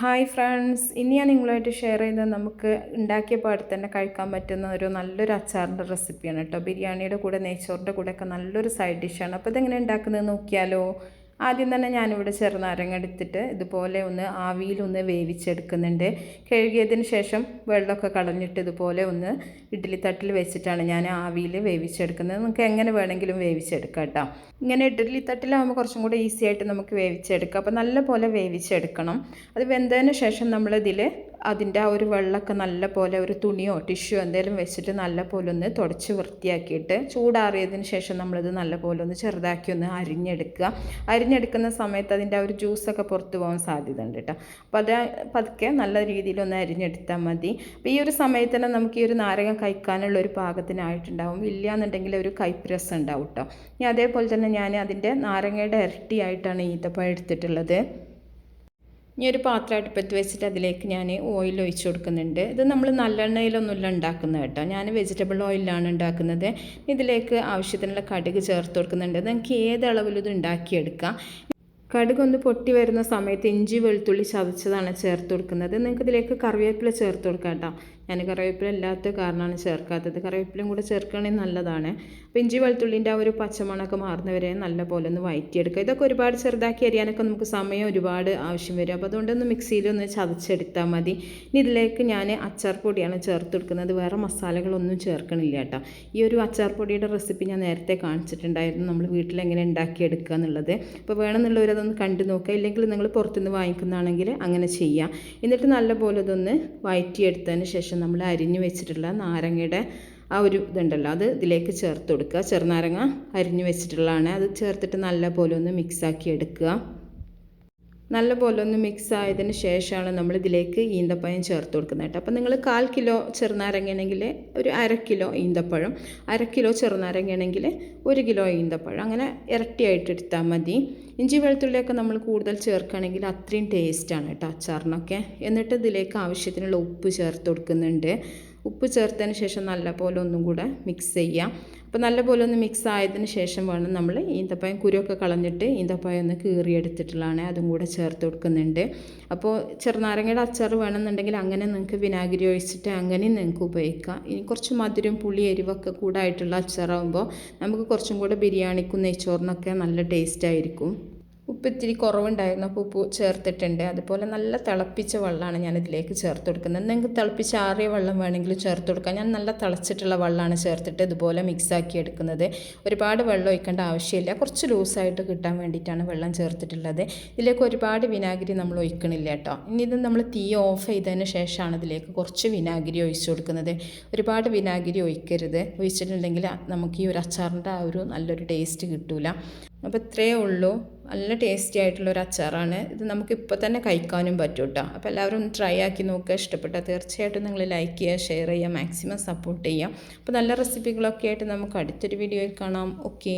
Hi friends ഇനി ഞാൻ നിങ്ങളുമായിട്ട് ഷെയർ ചെയ്ത നമുക്ക് ഉണ്ടാക്കിയ പാടെ തന്നെ കഴിക്കാൻ പറ്റുന്ന ഒരു നല്ലൊരു അച്ചാറിന്റെ റെസിപ്പിയാണ് കേട്ടോ. ബിരിയാണിയുടെ കൂടെ നെയ്ച്ചോറിന്റെ കൂടെയൊക്കെ നല്ലൊരു സൈഡ് ഡിഷാണ് അപ്പോൾ ഇതെങ്ങനെ ഉണ്ടാക്കുന്നത് നോക്കിയാലോ? ആദ്യം തന്നെ ഞാനിവിടെ ചെറുനാരങ്ങ എടുത്തിട്ട് ഇതുപോലെ ഒന്ന് ആവിയിലൊന്ന് വേവിച്ചെടുക്കുന്നുണ്ട്. കഴുകിയതിന് ശേഷം വെള്ളമൊക്കെ കളഞ്ഞിട്ട് ഇതുപോലെ ഒന്ന് ഇഡ്ഡലി തട്ടിൽ വെച്ചിട്ടാണ് ഞാൻ ആവിയിൽ വേവിച്ചെടുക്കുന്നത്. നമുക്ക് എങ്ങനെ വേണമെങ്കിലും വേവിച്ചെടുക്കാം കേട്ടോ. ഇങ്ങനെ ഇഡ്ഡലി തട്ടിലാകുമ്പോൾ കുറച്ചും കൂടെ ഈസി ആയിട്ട് നമുക്ക് വേവിച്ചെടുക്കാം. അപ്പോൾ നല്ല പോലെ വേവിച്ചെടുക്കണം. അത് വെന്തതിന് ശേഷം നമ്മളിതിൽ അതിന്റെ ആ ഒരു വെള്ളമൊക്കെ നല്ല പോലെ ഒരു തുണിയോ ടിഷ്യോ എന്തെങ്കിലും വെച്ചിട്ട് നല്ല പോലെ ഒന്ന് തുടച്ച് വൃത്തിയാക്കിയിട്ട് ചൂടാറിയതിന് ശേഷം നമ്മളിത് നല്ല പോലെ ഒന്ന് ചെറുതാക്കി ഒന്ന് അരിഞ്ഞെടുക്കുക. അരിഞ്ഞെടുക്കുന്ന സമയത്ത് അതിന്റെ ആ ഒരു ജ്യൂസൊക്കെ പുറത്തു പോകാൻ സാധ്യത ഉണ്ട് കേട്ടോ. അപ്പോൾ അത് പതുക്കെ നല്ല രീതിയിൽ ഒന്ന് അരിഞ്ഞെടുത്താൽ മതി. അപ്പോൾ ഈ ഒരു സമയത്ത് തന്നെ നമുക്ക് ഈ ഒരു നാരകം കഴിക്കാനുള്ള ഒരു പാകത്തിനായിട്ടുണ്ടാവും. ഇല്ല എന്നുണ്ടെങ്കിൽ ഒരു കൈപ്രസ് ഉണ്ടാവും കേട്ടോ. ഇനി അതേപോലെ തന്നെ ഞാൻ അതിന്റെ നാരങ്ങയുടെ ഇരട്ടിയായിട്ടാണ് ഈത്തപ്പഴം എടുത്തിട്ടുള്ളത്. ഇനി ഒരു പാത്രം അടുപ്പത്ത് വെച്ചിട്ട് അതിലേക്ക് ഞാൻ ഓയിൽ ഒഴിച്ചു കൊടുക്കുന്നുണ്ട്. ഇത് നമ്മൾ നല്ലെണ്ണയിലൊന്നുമില്ല ഉണ്ടാക്കുന്നത് കേട്ടോ. ഞാൻ വെജിറ്റബിൾ ഓയിലാണ് ഉണ്ടാക്കുന്നത്. ഇതിലേക്ക് ആവശ്യത്തിനുള്ള കടുക് ചേർത്ത് കൊടുക്കുന്നുണ്ട്. നിങ്ങൾക്ക് ഏത് അളവിലും ഇത് ഉണ്ടാക്കിയെടുക്കാം. കടുക് ഒന്ന് പൊട്ടി വരുന്ന സമയത്ത് ഇഞ്ചി വെളുത്തുള്ളി ചതച്ചതാണ് ചേർത്ത് കൊടുക്കുന്നത്. നിങ്ങൾക്ക് ഇതിലേക്ക് കറിവേപ്പില ചേർത്ത് കൊടുക്കാം കേട്ടോ. ഞാൻ കറിവേപ്പില ഇല്ലാത്ത കാരണമാണ് ചേർക്കാത്തത്. കറിവേപ്പിലയും കൂടെ ചേർക്കുകയാണെങ്കിൽ നല്ലതാണ്. അപ്പോൾ ഇഞ്ചി വെളുത്തുള്ളിന്റെ ആ ഒരു പച്ചമണമൊക്കെ മാറുന്നവരെ നല്ല പോലെ ഒന്ന് വയറ്റിയെടുക്കുക. ഇതൊക്കെ ഒരുപാട് ചെറുതാക്കി അരിയാനൊക്കെ നമുക്ക് സമയം ഒരുപാട് ആവശ്യം വരും. അപ്പോൾ അതുകൊണ്ടൊന്ന് മിക്സിയിലൊന്ന് ചതച്ചെടുത്താൽ മതി. ഇനി ഇതിലേക്ക് ഞാൻ അച്ചാർ പൊടിയാണ് ചേർത്ത് കൊടുക്കുന്നത്. വേറെ മസാലകളൊന്നും ചേർക്കണില്ല കേട്ടോ. ഈ ഒരു അച്ചാർ പൊടിയുടെ റെസിപ്പി ഞാൻ നേരത്തെ കാണിച്ചിട്ടുണ്ടായിരുന്നു. നമ്മൾ വീട്ടിൽ വീട്ടിലെങ്ങനെ ഉണ്ടാക്കിയെടുക്കുക എന്നുള്ളത്. അപ്പോൾ വേണമെന്നുള്ളവരതൊന്ന് കണ്ടു നോക്കുക. ഇല്ലെങ്കിൽ നിങ്ങൾ പുറത്തുനിന്ന് വാങ്ങിക്കുന്നതാണെങ്കിൽ അങ്ങനെ ചെയ്യാം. എന്നിട്ട് നല്ല പോലെ ഇതൊന്ന് വയറ്റിയെടുത്തതിന് ശേഷം നമ്മൾ അരിഞ്ഞു വെച്ചിട്ടുള്ള നാരങ്ങയുടെ ആ ഒരു ഇതുണ്ടല്ലോ അത് ഇതിലേക്ക് ചേർത്ത് കൊടുക്കുക. ചെറുനാരങ്ങ അരിഞ്ഞു വെച്ചിട്ടുള്ളതാണ്. അത് ചേർത്തിട്ട് നല്ല പോലെ ഒന്ന് മിക്സാക്കി എടുക്കുക. നല്ല പോലെ ഒന്ന് മിക്സ് ആയതിന് ശേഷമാണ് നമ്മൾ ഇതിലേക്ക് ഈന്തപ്പഴം ചേർത്ത് കൊടുക്കുന്നത് കേട്ടോ. അപ്പോൾ നിങ്ങൾ കാൽ കിലോ ചെറുനാരങ്ങയാണെങ്കിൽ ഒരു അര കിലോ ഈന്തപ്പഴം അര കിലോ ചെറുനാരങ്ങയാണെങ്കിൽ ഒരു കിലോ ഈന്തപ്പഴം അങ്ങനെ ഇരട്ടിയായിട്ട് എടുത്താൽ മതി. ഇഞ്ചി വെളുത്തുള്ളിയൊക്കെ നമ്മൾ കൂടുതൽ ചേർക്കുകയാണെങ്കിൽ അത്രയും ടേസ്റ്റാണ് കേട്ടോ അച്ചാറിനൊക്കെ. എന്നിട്ട് ഇതിലേക്ക് ആവശ്യത്തിനുള്ള ഉപ്പ് ചേർത്ത് കൊടുക്കുന്നുണ്ട്. ഉപ്പ് ചേർത്തതിന് ശേഷം നല്ലപോലെ ഒന്നും കൂടെ മിക്സ് ചെയ്യാം. അപ്പോൾ നല്ലപോലെ ഒന്ന് മിക്സ് ആയതിന് ശേഷം വേണം നമ്മൾ ഈന്തപ്പഴം കുരുവൊക്കെ കളഞ്ഞിട്ട് ഈന്തപ്പഴം ഒന്ന് കീറിയെടുത്തിട്ടുള്ളതാണ്. അതും കൂടെ ചേർത്ത് കൊടുക്കുന്നുണ്ട്. അപ്പോൾ ചെറുനാരങ്ങയുടെ അച്ചാർ വേണമെന്നുണ്ടെങ്കിൽ അങ്ങനെ നിങ്ങൾക്ക് വിനാഗിരി ഒഴിച്ചിട്ട് അങ്ങനെയും നിങ്ങൾക്ക് ഉപയോഗിക്കാം. ഇനി കുറച്ച് മധുരം പുളി എരിവൊക്കെ കൂടായിട്ടുള്ള അച്ചാറാകുമ്പോൾ നമുക്ക് കുറച്ചും കൂടെ ബിരിയാണിക്കും നെയ്ച്ചോറിനൊക്കെ നല്ല ടേസ്റ്റ് ആയിരിക്കും. ഉപ്പ് ഇത്തിരി കുറവുണ്ടായിരുന്നു. അപ്പോൾ ഉപ്പ് ചേർത്തിട്ടുണ്ട്. അതുപോലെ നല്ല തിളപ്പിച്ച വെള്ളമാണ് ഞാൻ ഇതിലേക്ക് ചേർത്ത് കൊടുക്കുന്നത് നിങ്ങൾക്ക് തിളപ്പിച്ച ആറിയ വെള്ളം വേണമെങ്കിൽ ചേർത്ത് കൊടുക്കാം ഞാൻ നല്ല തിളച്ചിട്ടുള്ള വെള്ളമാണ് ചേർത്തിട്ട് ഇതുപോലെ മിക്സാക്കി എടുക്കുന്നത്. ഒരുപാട് വെള്ളം ഒഴിക്കേണ്ട ആവശ്യമില്ല. കുറച്ച് ലൂസായിട്ട് കിട്ടാൻ വേണ്ടിയിട്ടാണ് വെള്ളം ചേർത്തിട്ടുള്ളത്. ഇതിലേക്ക് ഒരുപാട് വിനാഗിരി നമ്മൾ ഒഴിക്കണില്ല കേട്ടോ. ഇനി ഇത് നമ്മൾ തീ ഓഫ് ചെയ്തതിന് ശേഷമാണ് ഇതിലേക്ക് കുറച്ച് വിനാഗിരി ഒഴിച്ചു കൊടുക്കുന്നത്. ഒരുപാട് വിനാഗിരി ഒഴിക്കരുത്. ഒഴിച്ചിട്ടുണ്ടെങ്കിൽ നമുക്ക് ഈ ഒരു അച്ചാറിന്റെ ആ ഒരു നല്ലൊരു ടേസ്റ്റ് കിട്ടില്ല അപ്പോൾ ഇത്രയേ ഉള്ളൂ. നല്ല ടേസ്റ്റി ആയിട്ടുള്ള ഒരു അച്ചാറാണ്. ഇത് നമുക്ക് ഇപ്പോൾ തന്നെ കഴിക്കാനും പറ്റും കേട്ടോ അപ്പോൾ എല്ലാവരും ഒന്ന് ട്രൈ ആക്കി നോക്കുക. ഇഷ്ടപ്പെട്ടാൽ തീർച്ചയായിട്ടും നിങ്ങൾ ലൈക്ക് ചെയ്യുക ഷെയർ ചെയ്യുക മാക്സിമം സപ്പോർട്ട് ചെയ്യുക. അപ്പോൾ നല്ല റെസിപ്പികളൊക്കെ ആയിട്ട് നമുക്ക് അടുത്തൊരു വീഡിയോയിൽ കാണാം. ഓക്കേ